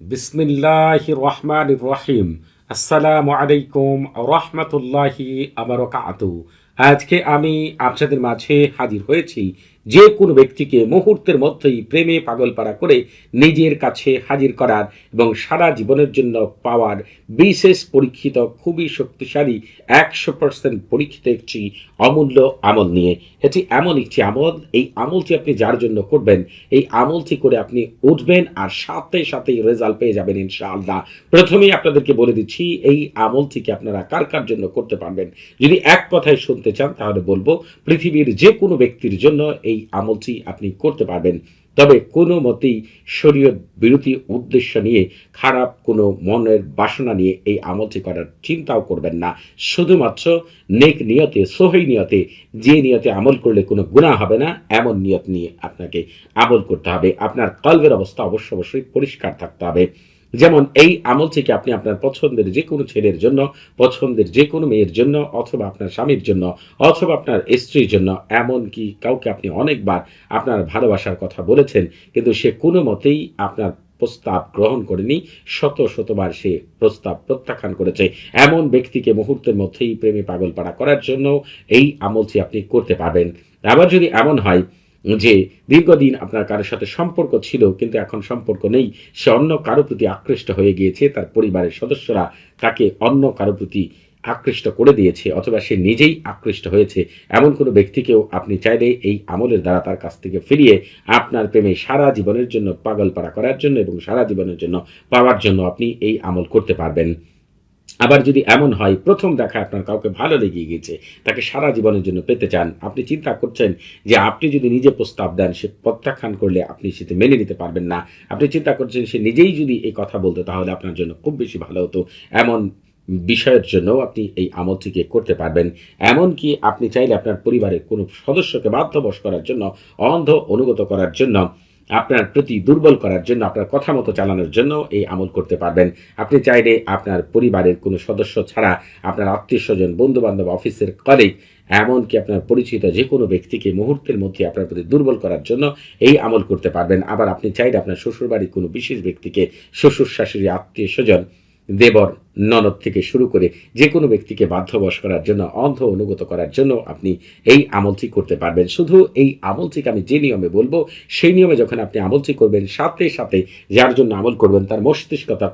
বিসমিল্লাহ রহমান রহিম। আসসালামু আলাইকুম রহমতুল্লাহি আবরকাতু আজকে আমি আপনাদের মাঝে হাজির হয়েছি যে কোনো ব্যক্তিকে মুহূর্তের মধ্যেই প্রেমে পাগলপাড়া করে নিজের কাছে হাজির করার এবং সারা জীবনের জন্য পাওয়ার বিশেষ পরীক্ষিত, খুবই শক্তিশালী, একশো পার্সেন্ট পরীক্ষিত একটি অমূল্য আমল নিয়ে। এটি এমন একটি আমল, এই আমলটি আপনি যার জন্য করবেন, এই আমলটি করে আপনি উঠবেন আর সাথে সাথেই রেজাল্ট পেয়ে যাবেন ইনশাআল্লাহ। প্রথমেই আপনাদেরকে বলে দিচ্ছি, এই আমলটিকে আপনারা কার কার জন্য করতে পারবেন? যদি এক কথায় শুনতে চান তাহলে বলব, পৃথিবীর যে কোনো ব্যক্তির জন্য এই আমলটি আপনি করতে পারবেন। তবে কোনো মতেই শরীয়ত বিরোধী উদ্দেশ্য নিয়ে, খারাপ কোনো মনের বাসনা নিয়ে এই আমলটি করার চিন্তাও করবেন না। শুধুমাত্র নেক নিয়তে, সহি নিয়তে, যে নিয়তে আমল করলে কোনো গুণা হবে না, এমন নিয়ত নিয়ে আপনাকে আমল করতে হবে। আপনার কলবের অবস্থা অবশ্য অবশ্যই পরিষ্কার থাকতে হবে। যেমন এই আমল থেকে আপনি আপনার পছন্দের যে কোনো ছেলের জন্য, পছন্দের যে কোনো মেয়ের জন্য, অথবা আপনার স্বামীর জন্য, অথবা আপনার স্ত্রীর জন্য এমন কি কাউকে আপনি অনেকবার আপনার ভালোবাসার কথা বলেছেন, কিন্তু সে কোনো মতেই আপনার প্রস্তাব গ্রহণ করেনি, শত শতবার সে প্রস্তাব প্রত্যাখ্যান করেছে। এমন ব্যক্তিকে মুহূর্তের মধ্যেই প্রেমে পাগলপাড়া করার জন্য এই আমলটি আপনি করতে পারবেন। আবার যদি এমন হয় যে দীর্ঘদিন আপনার কারোর সাথে সম্পর্ক ছিল, কিন্তু এখন সম্পর্ক নেই, সে অন্য কারও প্রতি আকৃষ্ট হয়ে গিয়েছে, তার পরিবারের সদস্যরা তাকে অন্য কারও প্রতি আকৃষ্ট করে দিয়েছে, অথবা সে নিজেই আকৃষ্ট হয়েছে। এমন কোনো ব্যক্তিকেও আপনি চাইলে এই আমলের দ্বারা তার কাছ থেকে ফিরিয়ে আপনার প্রেমে সারা জীবনের জন্য পাগল পাড়া করার জন্য এবং সারা জীবনের জন্য পাওয়ার জন্য আপনি এই আমল করতে পারবেন। আবার যদি এমন হয়, প্রথম দেখা আপনার কাউকে ভালো লেগে গেছে, তাকে সারা জীবনের জন্য পেতে চান, আপনি চিন্তা করছেন যে আপনি যদি নিজে প্রস্তাব দেন, সে প্রত্যাখ্যান করলে আপনি সেটা মেনে নিতে পারবেন না। আপনি চিন্তা করছেন সে নিজেই যদি এই কথা বলতো, তাহলে আপনার জন্য খুব বেশি ভালো হতো। এমন বিষয়ের জন্য আপনি এই আমলটিকে করতে পারবেন। এমনকি আপনি চাইলে আপনার পরিবারের কোনো সদস্যকে বাধ্যবশ করার জন্য, অন্ধ অনুগত করার জন্য আপনার প্রতি দুর্বল করার জন্য, আপনার কথা মতো চালানোর জন্য এই আমল করতে পারবেন। আপনি চাইলে আপনার পরিবারের কোনো সদস্য ছাড়া আপনার আত্মীয় স্বজন, বন্ধুবান্ধব, অফিসের কলিগ এমনকি আপনার পরিচিত যে কোনো ব্যক্তিকে মুহূর্তের মধ্যে আপনার প্রতি দুর্বল করার জন্য এই আমল করতে পারবেন। আবার আপনি চাইলে আপনার শ্বশুরবাড়ির কোনো বিশেষ ব্যক্তিকে, শ্বশুর শাশুড়ি, আত্মীয় স্বজন দেবর ননদ থেকে শুরু করে যে কোনো ব্যক্তিকে বাধ্যবশ করার জন্য, অন্ধ অনুগত করার জন্য আপনি এই আমলটি করতে পারবেন। শুধু এই আমলটিকে আমি যে নিয়মে বলব, সেই নিয়মে যখন আপনি আমলটি করবেন, সাথে সাথে যার জন্য আমল করবেন, তার মস্তিষ্ক তার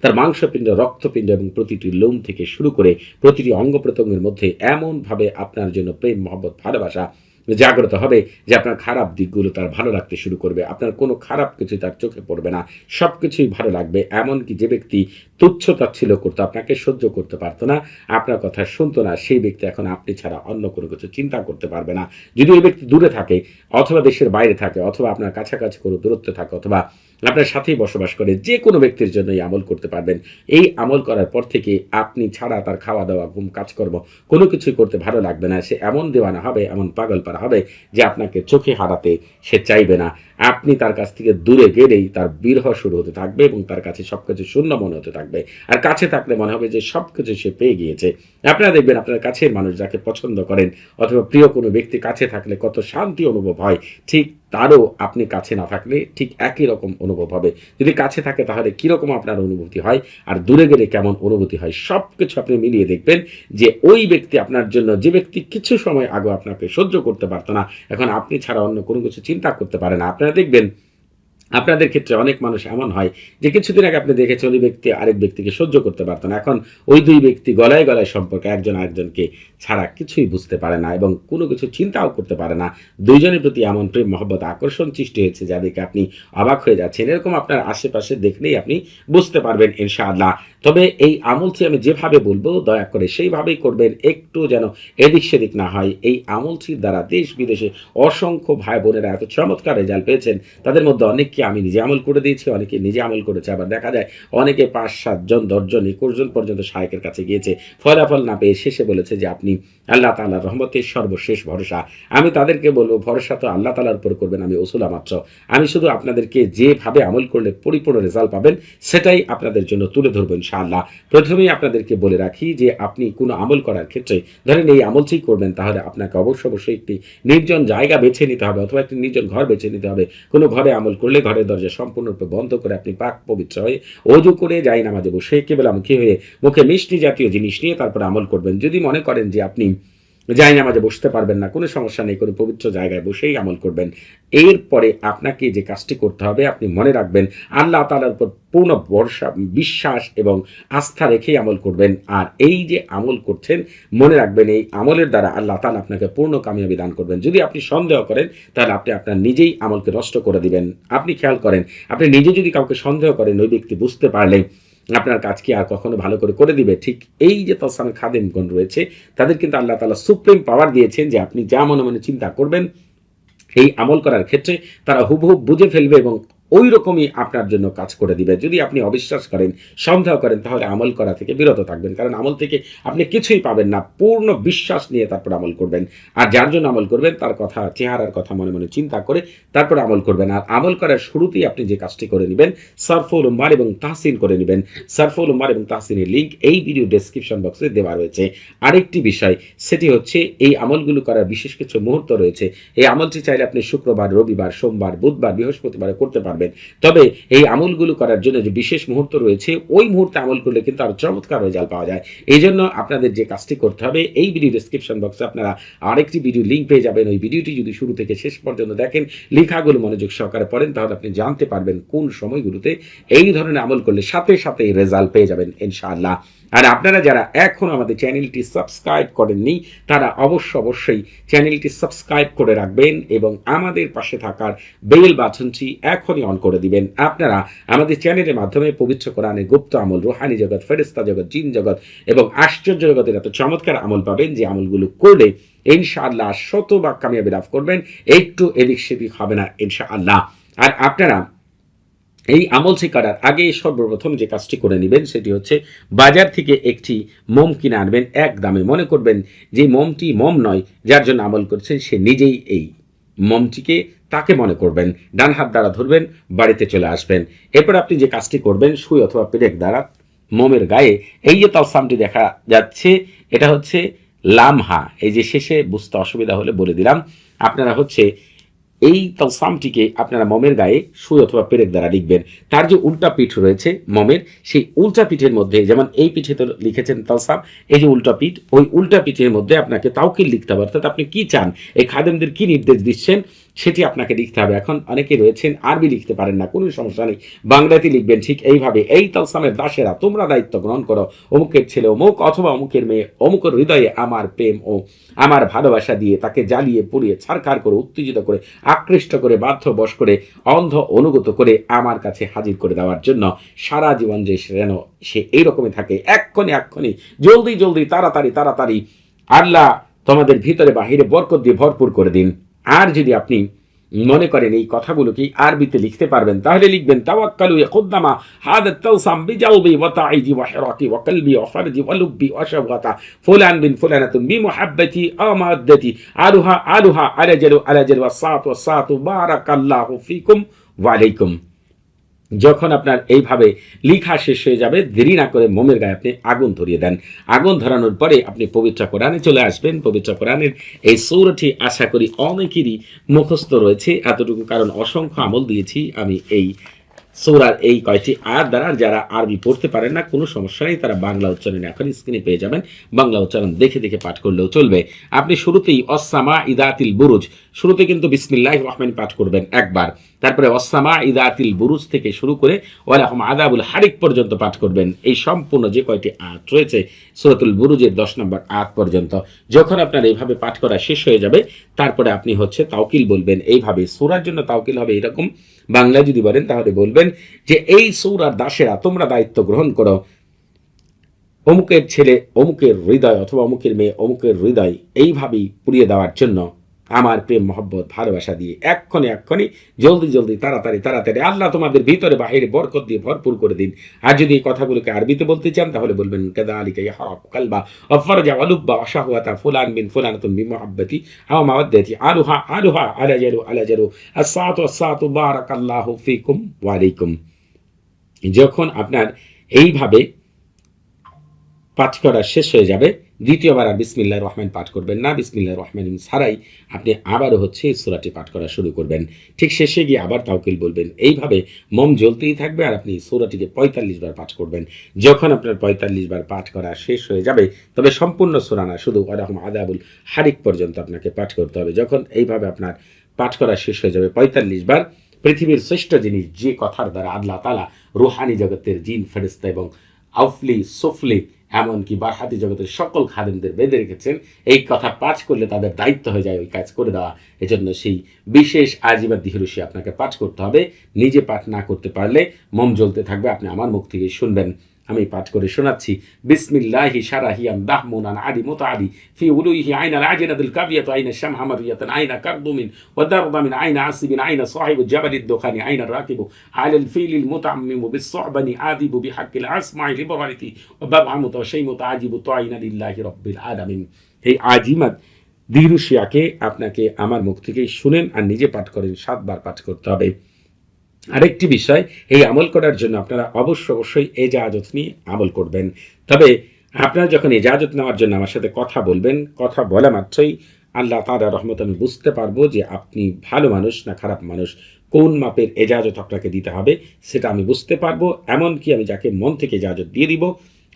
তার মাংসপিণ্ড, রক্তপিণ্ড এবং প্রতিটি লোম থেকে শুরু করে প্রতিটি অঙ্গ প্রত্যঙ্গের মধ্যে এমনভাবে আপনার জন্য প্রেম, মহব্বত, ভালোবাসা জাগ্রত হবে যে আপনার খারাপ দিকগুলো তার ভালো লাগতে শুরু করবে। আপনার কোনো খারাপ কিছু তার চোখে পড়বে না। সব কিছুই ভালো লাগবে। এমনকি যে ব্যক্তি তুচ্ছ তাচ্ছিল্য করতো, আপনাকে সহ্য করতে পারতো না। আপনার কথা শুনতো না। সেই ব্যক্তি এখন আপনি ছাড়া অন্য কোনো কিছু চিন্তা করতে পারবে না। যদি ওই ব্যক্তি দূরে থাকে, অথবা দেশের বাইরে থাকে, অথবা আপনার কাছাকাছি কোনো দূরত্বে থাকে, অথবা আপনার সাথেই বসবাস করে যে কোনো ব্যক্তির জন্য এই আমল করতে পারবেন। এই আমল করার পর থেকে আপনি ছাড়া তার খাওয়া দাওয়া ঘুম, কাজকর্ম কোনো কিছুই করতে ভালো লাগবে না। সে এমন দেওয়ানা হবে, এমন পাগল পারা হবে যে আপনাকে চোখে হারাতে সে চাইবে না। আপনি তার কাছ থেকে দূরে গেলেই তার বিরহ শুরু হতে থাকবে এবং তার কাছে সব কিছু শূন্য মনে হতে থাকবে। আর কাছে থাকলে মনে হবে যে সব কিছু সে পেয়ে গিয়েছে। আপনারা দেখবেন আপনার কাছের মানুষ যাকে পছন্দ করেন অথবা প্রিয় কোনো ব্যক্তি কাছে থাকলে কত শান্তি অনুভব হয়, ঠিক তারও আপনি কাছে না থাকলে ঠিক একই রকম অনুভব হবে। যদি কাছে থাকে তাহলে কীরকম আপনার অনুভূতি হয় আর দূরে গেলে কেমন অনুভূতি হয় সব কিছু আপনি মিলিয়ে দেখবেন যে ওই ব্যক্তি আপনার জন্য, যে ব্যক্তি কিছু সময় আগে আপনাকে সহ্য করতে পারতো না, এখন আপনি ছাড়া অন্য কোনো কিছু চিন্তা করতে পারে না। আপনারা দেখবেন। আপনাদের ক্ষেত্রে অনেক মানুষ এমন হয় যে কিছুদিন আগে আপনি দেখেছেন ওই ব্যক্তি আরেক ব্যক্তিকে সহ্য করতে পারতেন এখন ওই দুই ব্যক্তি গলায় গলায় সম্পর্কে একজন আরেকজনকে ছাড়া কিছুই বুঝতে পারে না এবং কোনো কিছু চিন্তাও করতে পারে না। দুইজনের প্রতি এমন প্রেম, মহব্বত, আকর্ষণ সৃষ্টি হয়েছে যাদেরকে আপনি অবাক হয়ে যাচ্ছেন। এরকম আপনার আশেপাশে দেখলেই আপনি বুঝতে পারবেন ইনশাআল্লাহ। তবে এই আমলটি আমি যেভাবে বলব, দয়া করে সেইভাবেই করবেন, একটু যেন এদিক সেদিক না হয়। এই আমলটির দ্বারা দেশ বিদেশে অসংখ্য ভাই বোনেরা এত চমৎকার রেজাল্ট পেয়েছেন। তাদের মধ্যে অনেককে আমি নিজে আমল করে দিয়েছি, অনেকে নিজে আমল করেছে। আবার দেখা যায় অনেকে পাঁচ সাতজন দশজন একুশ জন পর্যন্ত শায়কের কাছে গিয়েছে। ফলাফল না পেয়ে শেষে বলেছে যে, আপনি আল্লাহ তাল্লাহ রহমতের সর্বশেষ ভরসা। আমি তাদেরকে বলব, ভরসা তো আল্লাহ তালার উপর করবেন, আমি ওসুলা মাত্র। আমি শুধু আপনাদেরকে যেভাবে আমল করলে পরিপূর্ণ রেজাল্ট পাবেন, সেটাই আপনাদের জন্য তুলে ধরবো ইনশাআল্লাহ। প্রথমেই আপনাদেরকে বলে রাখি যে, আপনি কোনো আমল করার ক্ষেত্রে ধরেন এই আমলটি করবেন, তাহলে আপনাকে অবশ্য অবশ্যই একটি নির্জন জায়গা বেছে নিতে হবে, অথবা একটি নির্জন ঘর বেছে নিতে হবে। কোনো ঘরে আমল করলে ঘরে ঘরের দরজা সম্পূর্ণরূপে বন্ধ করে আপনি পাক পবিত্র হয়ে অজু করে যাই নামাজে বসে। কেবলামুখী হয়ে? মুখে মিষ্টি জাতীয় জিনিস নিয়ে তারপর আমল করবেন। যদি মনে করেন যে আপনি যাই নামাজে বসতে পারবেন না, কোনো সমস্যা নেই, কোনো পবিত্র জায়গায় বসেই আমল করবেন। এরপরে আপনাকে যে কাজটি করতে হবে, আপনি মনে রাখবেন, আল্লাহ তালার উপর পূর্ণ ভরসা, বিশ্বাস এবং আস্থা রেখেই আমল করবেন। আর এই যে আমল করছেন, মনে রাখবেন এই আমলের দ্বারা আল্লাহ তালা আপনাকে পূর্ণ কামিয়াবি দান করবেন। যদি আপনি সন্দেহ করেন, তাহলে আপনি আপনার নিজেই আমলকে নষ্ট করে দিবেন। আপনি খেয়াল করেন, আপনি নিজে যদি কাউকে সন্দেহ করেন, ওই ব্যক্তি বুঝতে পারলে আপনার কাজ কি আর কখনো ভালো করে করে দিবে। ঠিক এই যে তসান খাদেমগণ রয়েছে, তাদের কিন্তু আল্লাহ তালা সুপ্রিম পাওয়ার দিয়েছেন যে আপনি যা মনে মনে চিন্তা করবেন, এই আমল করার ক্ষেত্রে তারা হুবহু বুঝে ফেলবে এবং ওই রকমই আপনার জন্য কাজ করে দিবে। যদি আপনি অবিশ্বাস করেন, সন্দেহ করেন, তাহলে আমল করা থেকে বিরত থাকবেন। কারণ আমল থেকে আপনি কিছুই পাবেন না। পূর্ণ বিশ্বাস নিয়ে তারপর আমল করবেন। আর যার জন্য আমল করবেন, তার কথা, চেহারার কথা মনে মনে চিন্তা করে তারপর আমল করবেন। আর আমল করার শুরুতেই আপনি যে কাজটি করে নেবেন, সারফুল উম্মার এবং তাহসিন করে নেবেন। সারফুল উম্মার এবং তাহসিনের লিঙ্ক এই ভিডিও ডেসক্রিপশন বক্সে দেওয়া রয়েছে। আরেকটি বিষয়, সেটি হচ্ছে এই আমলগুলো করার বিশেষ কিছু মুহূর্ত রয়েছে। এই আমলটি চাইলে আপনি শুক্রবার, রবিবার, সোমবার, বুধবার, বৃহস্পতিবারে করতে পারবেন। তবে এই আমলগুলো করার জন্য যে বিশেষ মুহূর্ত রয়েছে, ওই মুহূর্তে আমল করলে কিন্তু আরও চমৎকার রেজাল্ট পাওয়া যায়। এই জন্য আপনাদের যে কাজটি করতে হবে, এই ভিডিও ডিসক্রিপশন বক্সে আপনারা আরেকটি ভিডিও লিঙ্ক পেয়ে যাবেন। ওই ভিডিওটি যদি শুরু থেকে শেষ পর্যন্ত দেখেন, লেখাগুলো মনোযোগ সহকারে পড়েন, তাহলে আপনি জানতে পারবেন কোন সময়গুলোতে এই ধরনের আমল করলে সাথে সাথে রেজাল্ট পেয়ে যাবেন ইনশাআল্লাহ। আর আপনারা যারা এখন আমাদের চ্যানেলটি সাবস্ক্রাইব করেননি, তারা অবশ্য অবশ্যই চ্যানেলটি সাবস্ক্রাইব করে রাখবেন এবং আমাদের পাশে থাকার বেল বাটনটি এখনই অন করে দিবেন। আপনারা আমাদের চ্যানেলের মাধ্যমে পবিত্র কোরআনের গুপ্ত আমল, রুহানি জগৎ ফেরিস্তা জগৎ, জিন জগৎ এবং আশ্চর্য জগতের এত চমৎকার আমল পাবেন যে আমলগুলো করলে ইনশাআল্লাহ শতভাগ কামিয়াবি লাভ করবেন। একটু এদিক সেদিক হবে না ইনশাআল্লাহ। আর আপনারা এই আমল করার আগে সর্বপ্রথম যে কাজটি করে নেবেন সেটি হচ্ছে বাজার থেকে একটি মোম কিনে আনবেন, এক দামে। মনে করবেন যে মোমটি মোম নয়, যার জন্য আমল করছেন সে নিজেই এই মোমটিকে তাকে মনে করবেন, ডান হাত দ্বারা ধরবেন, বাড়িতে চলে আসবেন। এরপর আপনি যে কাজটি করবেন, সুই অথবা পেরেক দ্বারা মোমের গায়ে, এই যে তালসামটি দেখা যাচ্ছে, এটা হচ্ছে লামহা। এই যে শেষে বুঝতে অসুবিধা হলে বলে দিলাম, আপনারা হচ্ছে এই তলসামটিকে আপনারা মমের গায়ে সুই অথবা পেরেক দ্বারা লিখবেন। তার যে উল্টা পিঠ রয়েছে মমের, সেই উল্টা পিঠের মধ্যে, যেমন এই পিঠে তো লিখেছেন তলসাম এই যে উল্টা পিঠ, ওই উল্টা পিঠের মধ্যে আপনাকে তাওকিল লিখতে হবে। অর্থাৎ আপনি কি চান? এই খাদেমদের কি নির্দেশ দিচ্ছেন? সেটি আপনাকে লিখতে হবে। এখন অনেকে রয়েছেন, আরবি লিখতে পারেন না, কোনো সমস্যা নেই। বাংলাতে লিখবেন ঠিক এইভাবে, এই তলসামের দাসেরা, তোমরা দায়িত্ব গ্রহণ করো। অমুকের ছেলে অমুক অথবা অমুকের মেয়ে, অমুকের হৃদয়ে আমার প্রেম ও আমার ভালোবাসা দিয়ে তাকে জ্বালিয়ে, পুড়িয়ে ছাড়খাড় করে, উত্তেজিত করে আকৃষ্ট করে, বাধ্য বশ করে, অন্ধ অনুগত করে আমার কাছে হাজির করে দেওয়ার জন্য সারা জীবন যে যেন সে এইরকমই থাকে। এক্ষণে এক্ষণে, জলদি জলদি, তাড়াতাড়ি তাড়াতাড়ি আল্লাহ তোমাদের ভিতরে বাহিরে বরকত দিয়ে ভরপুর করে দিন। আর যদি আপনি মনে করেন এই কথাগুলো কি আরবিতে লিখতে পারবেন। তাহলে লিখবেন, তাওয়াক্কালু ইয়াকুদ্দামা হাদা তাওসাম বিজালবি ওয়া তাইজি ওয়া হিরাতি ওয়া কলবি ওয়া ফারজি ওয়া লুব্বি ওয়া শাবগাতা। ফুলান বিন ফুলানাতুন বি মুহাব্বতি আমাদ্দতি আলুহা আলুহা আলাজালু আলাজালু ওয়া সাতু ওয়া সাতু, বারাকাল্লাহু ফিকুম ওয়া আলাইকুম। যখন আপনার এইভাবে লিখা শেষ হয়ে যাবে, দেরি না করে মোমের গায়ে আপনি আগুন ধরিয়ে দেন। আগুন ধরানোর পরে আপনি পবিত্র কোরআনে চলে আসবেন। পবিত্র কোরআনের এই সৌরটি আশা করি অনেকেরই মুখস্থ রয়েছে। এতটুকু কারণ অসংখ্য আমল দিয়েছি আমি এই সৌরার এই কয়টি আর দ্বারা। যারা আরবি পড়তে পারেন না, কোনো সমস্যা নেই। তারা বাংলা উচ্চারণ এখন স্ক্রিনে পেয়ে যাবেন। বাংলা উচ্চারণ দেখে দেখে পাঠ করলেও চলবে। আপনি শুরুতেই অসামা ইদাতিল বুরুজ শুরুতে কিন্তু বিসমিল্লাহ রহমান পাঠ করবেন একবার। তারপরে অসামা ইদাতিল বুরুজ থেকে শুরু করে ওয়ালাহম আদাবুল হারিক পর্যন্ত পাঠ করবেন। এই সম্পূর্ণ যে কয়টি আয়াত রয়েছে, সুরাতুল বুরুজের দশ নম্বর আয়াত পর্যন্ত, যখন আপনার এইভাবে পাঠ করা শেষ হয়ে যাবে, তারপরে আপনি হচ্ছে তাওকিল বলবেন। এইভাবে সুরার জন্য তাওকিল হবে এরকম। বাংলায় যদি বলেন, তাহলে বলবেন যে, এই সৌরার দাসেরা, তোমরা দায়িত্ব গ্রহণ করো। অমুকের ছেলে অমুকের হৃদয় অথবা অমুকের মেয়ে অমুকের হৃদয় এইভাবেই পুড়িয়ে দেওয়ার জন্য। আমার প্রেম, মহব্বত, ভালোবাসা দিয়ে এক্ষণে এক্ষণে জলদি জলদি, তাড়াতাড়ি তাড়াতাড়ি আল্লাহ তোমাদের ভিতরে বাহিরে বরকত দিয়ে ভরপুর করে দিন। আর যদি এই কথাগুলোকে আরবিতে বলতে চান, তাহলে বলবেন কেদা আলিকা ইহরাব কালবা অফরজা ওয়ালুব্বা অশাহুয়াতা ফুলান বিন ফুলানাতুন বি মুহাব্বতি আও মাওয়াদ্দাতি আলুহা আলুহা আলাজারু আলাজারু আসসাতু আসসাতু বারাকাল্লাহু ফিকুম ওয়া আলাইকুম। যখন আপনার এইভাবে পাঠ করা শেষ হয়ে যাবে দ্বিতীয়বার আর বিসমিল্লাহ রহমান পাঠ করবেন না। বিসমিল্লাহ রহমান ছাড়াই আপনি আবারও হচ্ছে এই সুরাটি পাঠ করা শুরু করবেন। ঠিক শেষে গিয়ে আবার তাওকিল বলবেন। এইভাবে মম জ্বলতেই থাকবে আর আপনি সুরাটিকে পঁয়তাল্লিশ বার পাঠ করবেন। যখন আপনার পঁয়তাল্লিশ বার পাঠ করা শেষ হয়ে যাবে, তবে সম্পূর্ণ সুরানা শুধু ওরকম আদাবুল হারিক পর্যন্ত আপনাকে পাঠ করতে হবে। যখন এইভাবে আপনার পাঠ করা শেষ হয়ে যাবে পঁয়তাল্লিশ বার, পৃথিবীর শ্রেষ্ঠ জিনিস যে কথার দ্বারা আল্লাহ তালা রুহানি জগতের জিন ফেরিস্তা এবং আউফলি সুফলি এমনকি বারহাতি জগতের সকল খাদেমদের বেঁধে রেখেছেন। এই কথা পাঠ করলে তাদের দায়িত্ব হয়ে যায় ওই কাজ করে দেওয়া। এজন্য সেই বিশেষ আজিবা দিহরুষি আপনাকে পাঠ করতে হবে। নিজে পাঠ না করতে পারলে মম জ্বলতে থাকবে। আপনি আমার মুখ থেকে শুনবেন। আমি পাঠ করে শোনাচ্ছি। বিসমিল্লাহি সারাহিয়ান দাহমুনান আদি মুতাদি ফি উলুহি আইনা আজিনাতুল কাবিয়াত আইনা শামহামারিয়াতান আইনা কারদুমিন ওয়া দারদামিন আইনা আসিবিন আইনা সাহিবু জাবালিদ দুখানি আইনা রাকিবু আলাল ফিলিল মুতাআম্মিমু আদি আদিবু বিহাক্কিল আসমাই লিবরাতি ওয়া বাবহামু তাশাইমু তাআজিবু তাইনা লিল্লাহি রাব্বিল আলামিন। এই আজিমাত, দিরুশিয়াকে আপনাকে আমার মুখ থেকেই শুনেন আর নিজে পাঠ করেন, সাতবার পাঠ করতে হবে। আরেকটি বিষয়, এই আমল করার জন্য আপনারা অবশ্য অবশ্যই এজাজত নিয়ে আমল করবেন। তবে আপনারা যখন এজাজত নেওয়ার জন্য আমার সাথে কথা বলবেন, কথা বলা মাত্রই আল্লাহ তারা রহমত আমি বুঝতে পারব যে আপনি ভালো মানুষ না খারাপ মানুষ, কোন মাপের এজাজত আপনাকে দিতে হবে সেটা আমি বুঝতে পারব। এমনকি আমি যাকে মন থেকে এজাজত দিয়ে দিব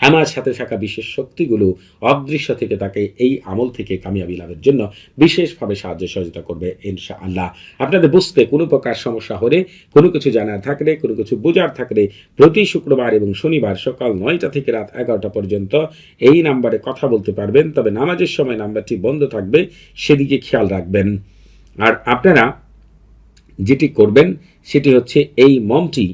আমার সাথে থাকা বিশেষ শক্তিগুলো অদৃশ্য থেকে তাকে এই আমল থেকে কামিয়াবি লাভের জন্য বিশেষভাবে সাহায্য সহযোগিতা করবে ইনশা আল্লাহ আপনাদের বুঝতে কোনো প্রকার সমস্যা হলে, কোনো কিছু জানার থাকলে, কোনো কিছু বোঝার থাকলে প্রতি শুক্রবার এবং শনিবার সকাল নয়টা থেকে রাত এগারোটা পর্যন্ত এই নাম্বারে কথা বলতে পারবেন। তবে নামাজের সময় নাম্বারটি বন্ধ থাকবে, সেদিকে খেয়াল রাখবেন। আর আপনারা যেটি করবেন, সেটি হচ্ছে এই মমটি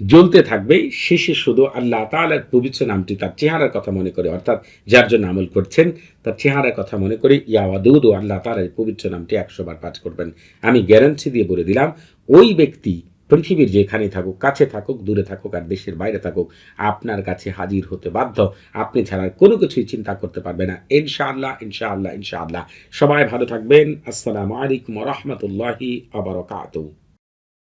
জ্বলতে থাকবে। শেষে শুধু আল্লাহ তালার পবিত্র নামটি তার চেহারার কথা মনে করে, অর্থাৎ যার জন্য আমল করছেন, তার চেহারার কথা মনে করে ইয়াওয়াদুদ ও আল্লাহ তালার পবিত্র নামটি একশো বার পাঠ করবেন। আমি গ্যারান্টি দিয়ে বলে দিলাম, ওই ব্যক্তি পৃথিবীর যেখানে থাকুক, কাছে থাকুক, দূরে থাকুক আর দেশের বাইরে থাকুক, আপনার কাছে হাজির হতে বাধ্য, আপনি ছাড়া কোনো কিছুই চিন্তা করতে পারবে না। ইনশাআল্লাহ ইনশাআল্লাহ ইনশাআল্লাহ। সবাই ভালো থাকবেন। আসসালামু আলাইকুম রহমতুল্লাহি আবরকাতু